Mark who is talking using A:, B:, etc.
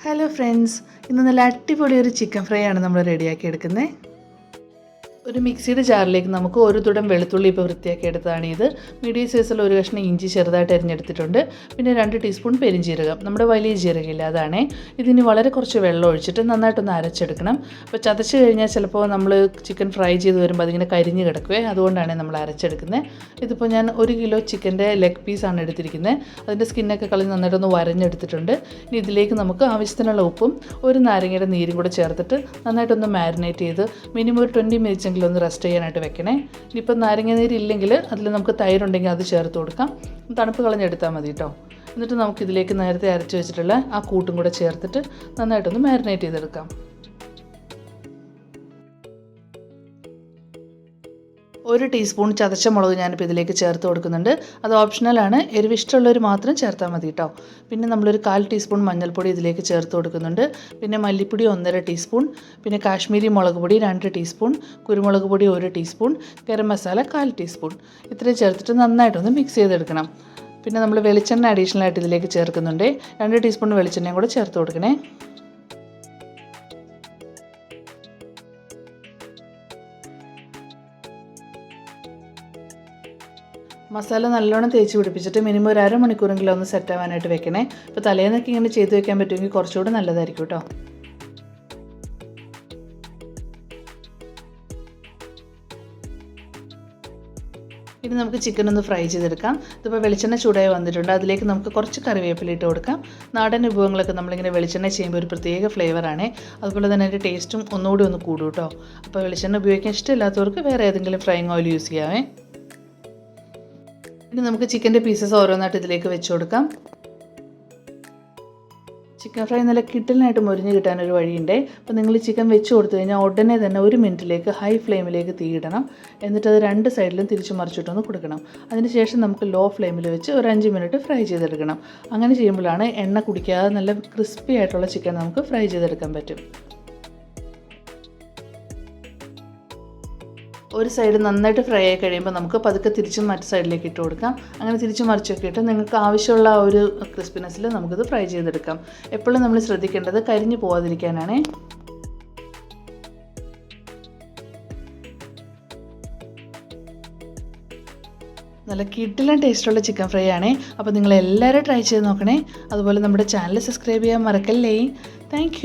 A: Hello friends ഇന്ന് നല്ല അടിപൊളി ഒരു ചിക്കൻ ഫ്രൈ ആണ് നമ്മൾ റെഡിയാക്കി എടുക്കുന്നത് ഒരു മിക്സിയുടെ ജാറിലേക്ക് നമുക്ക് ഒരു തുടം വെളുത്തുള്ളി ഇപ്പോൾ വൃത്തിയാക്കി എടുത്തതാണ് ഇത്. മീഡിയം സൈസിൽ ഒരു കഷ്ണം ഇഞ്ചി ചെറുതായിട്ട് അരിഞ്ഞെടുത്തിട്ടുണ്ട്. പിന്നെ രണ്ട് ടീസ്പൂൺ പെരിഞ്ജീരകം. നമ്മുടെ വലിയ ജീരകമില്ല അതാണേ. ഇതിന് വളരെ കുറച്ച് വെള്ളം ഒഴിച്ചിട്ട് നന്നായിട്ടൊന്ന് അരച്ചെടുക്കണം. അപ്പോൾ ചതച്ച് കഴിഞ്ഞാൽ ചിലപ്പോൾ നമ്മൾ ചിക്കൻ ഫ്രൈ ചെയ്ത് വരുമ്പോൾ അതിങ്ങനെ കരിഞ്ഞ് കിടക്കുവേ അതുകൊണ്ടാണ് നമ്മൾ അരച്ചെടുക്കുന്നത്. ഇതിപ്പോൾ ഞാൻ ഒരു കിലോ ചിക്കന്റെ ലെഗ് പീസാണ് എടുത്തിരിക്കുന്നത്. അതിന്റെ സ്കിന്നൊക്കെ കളഞ്ഞ് നന്നായിട്ടൊന്ന് വരഞ്ഞെടുത്തിട്ടുണ്ട്. ഇനി ഇതിലേക്ക് നമുക്ക് ആവശ്യത്തിനുള്ള ഉപ്പും ഒരു നാരങ്ങയുടെ നീരും കൂടെ ചേർത്തിട്ട് നന്നായിട്ടൊന്ന് മാരിനേറ്റ് ചെയ്ത് മിനിമം ഒരു ട്വന്റി മിനിറ്റ്സ് എങ്കിലും ഒന്ന് റെസ്റ്റ് ചെയ്യാനായിട്ട് വെക്കണേ. ഇനിയിപ്പോൾ നാരങ്ങ നീര് ഇല്ലെങ്കിൽ അതിൽ നമുക്ക് തൈരുണ്ടെങ്കിൽ അത് ചേർത്ത് കൊടുക്കാം. തണുപ്പ് കളഞ്ഞെടുത്താൽ മതി കേട്ടോ എന്നിട്ട് നമുക്കിതിലേക്ക് നേരത്തെ അരച്ച് വെച്ചിട്ടുള്ള ആ കൂട്ടും കൂടെ ചേർത്തിട്ട് നന്നായിട്ടൊന്ന് മാരിനേറ്റ് ചെയ്തെടുക്കാം. ഒരു ടീസ്പൂൺ ചതച്ച മുളക് ഞാനിപ്പോൾ ഇതിലേക്ക് ചേർത്ത് കൊടുക്കുന്നുണ്ട്. അത് ഓപ്ഷണലാണ് എരിവ് ഇഷ്ടമുള്ളവർ മാത്രം ചേർത്താൽ മതി കേട്ടോ പിന്നെ നമ്മളൊരു കാൽ ടീസ്പൂൺ മഞ്ഞൾപ്പൊടി ഇതിലേക്ക് ചേർത്ത് കൊടുക്കുന്നുണ്ട്. പിന്നെ മല്ലിപ്പൊടി ഒന്നര ടീസ്പൂൺ പിന്നെ കാശ്മീരി മുളക് പൊടി രണ്ട് ടീസ്പൂൺ കുരുമുളക് പൊടി ഒരു ടീസ്പൂൺ ഗരം മസാല കാൽ ടീസ്പൂൺ ഇത്രയും ചേർത്തിട്ട് നന്നായിട്ടൊന്ന് മിക്സ് ചെയ്തെടുക്കണം. പിന്നെ നമ്മൾ വെളിച്ചെണ്ണ അഡീഷണൽ ആയിട്ട് ഇതിലേക്ക് ചേർക്കുന്നുണ്ട്. രണ്ട് ടീസ്പൂൺ വെളിച്ചെണ്ണയും കൂടെ ചേർത്ത് കൊടുക്കണേ. മസാല നല്ലോണം തേച്ച് പിടിപ്പിച്ചിട്ട് മിനിമം ഒരു അരമണിക്കൂറെങ്കിലും ഒന്ന് സെറ്റ് ആവാനായിട്ട് വെക്കണേ. അപ്പോൾ തലേന്നൊക്കെ ഇങ്ങനെ ചെയ്ത് വെക്കാൻ പറ്റുമെങ്കിൽ കുറച്ചുകൂടെ നല്ലതായിരിക്കും കേട്ടോ. ഇനി നമുക്ക് ചിക്കൻ ഒന്ന് ഫ്രൈ ചെയ്തെടുക്കാം. ഇതിപ്പോൾ വെളിച്ചെണ്ണ ചൂടായി വന്നിട്ടുണ്ട്. അതിലേക്ക് നമുക്ക് കുറച്ച് കറിവേപ്പില ഇട്ട് കൊടുക്കാം. നാടൻ വിഭവങ്ങളൊക്കെ നമ്മളിങ്ങനെ വെളിച്ചെണ്ണ ചെയ്യുമ്പോൾ ഒരു പ്രത്യേക ഫ്ലേവറാണ് അതുപോലെ തന്നെ അതിന്റെ ടേസ്റ്റും ഒന്നുകൂടി ഒന്ന് കൂടും കേട്ടോ. അപ്പോൾ വെളിച്ചെണ്ണ ഉപയോഗിക്കാൻ ഇഷ്ടമില്ലാത്തവർക്ക് വേറെ ഏതെങ്കിലും ഫ്രൈങ് ഓയിൽ യൂസ് ചെയ്യാമേ ഇനി നമുക്ക് ചിക്കന്റെ പീസസ് ഓരോന്നായിട്ട് ഇതിലേക്ക് വെച്ച് കൊടുക്കാം. ചിക്കൻ ഫ്രൈ നല്ല കിട്ടലിനായിട്ട് മുരിഞ്ഞ് കിട്ടാനൊരു വഴിയുണ്ട്. അപ്പോൾ നിങ്ങൾ ചിക്കൻ വെച്ച് കൊടുത്തു കഴിഞ്ഞാൽ ഉടനെ തന്നെ ഒരു മിനിറ്റിലേക്ക് ഹൈ ഫ്ലെയിമിലേക്ക് തീയിടണം എന്നിട്ട് അത് രണ്ട് സൈഡിലും തിരിച്ചു മറിച്ചിട്ടൊന്ന് കൊടുക്കണം. അതിനുശേഷം നമുക്ക് ലോ ഫ്ലെയിമിൽ വെച്ച് ഒരു അഞ്ച് മിനിറ്റ് ഫ്രൈ ചെയ്തെടുക്കണം. അങ്ങനെ ചെയ്യുമ്പോഴാണ് എണ്ണ കുടിക്കാതെ നല്ല ക്രിസ്പി ആയിട്ടുള്ള ചിക്കൻ നമുക്ക് ഫ്രൈ ചെയ്തെടുക്കാൻ പറ്റും. ഒരു സൈഡ് നന്നായിട്ട് ഫ്രൈ ആയി കഴിയുമ്പോൾ നമുക്ക് പതുക്കെ തിരിച്ചും മറ്റു സൈഡിലേക്ക് ഇട്ട് കൊടുക്കാം. അങ്ങനെ തിരിച്ചു മറിച്ചൊക്കെ ഇട്ട് നിങ്ങൾക്ക് ആവശ്യമുള്ള ആ ഒരു ക്രിസ്പിനെസ്സിൽ നമുക്കിത് ഫ്രൈ ചെയ്തെടുക്കാം. എപ്പോഴും നമ്മൾ ശ്രദ്ധിക്കേണ്ടത് കരിഞ്ഞു പോകാതിരിക്കാനാണേ നല്ല കിട്ടിലും ടേസ്റ്റുള്ള ചിക്കൻ ഫ്രൈ ആണേ. അപ്പോൾ നിങ്ങൾ എല്ലാവരും ട്രൈ ചെയ്ത് നോക്കണേ. അതുപോലെ നമ്മുടെ ചാനൽ സബ്സ്ക്രൈബ് ചെയ്യാൻ മറക്കല്ലേ. താങ്ക്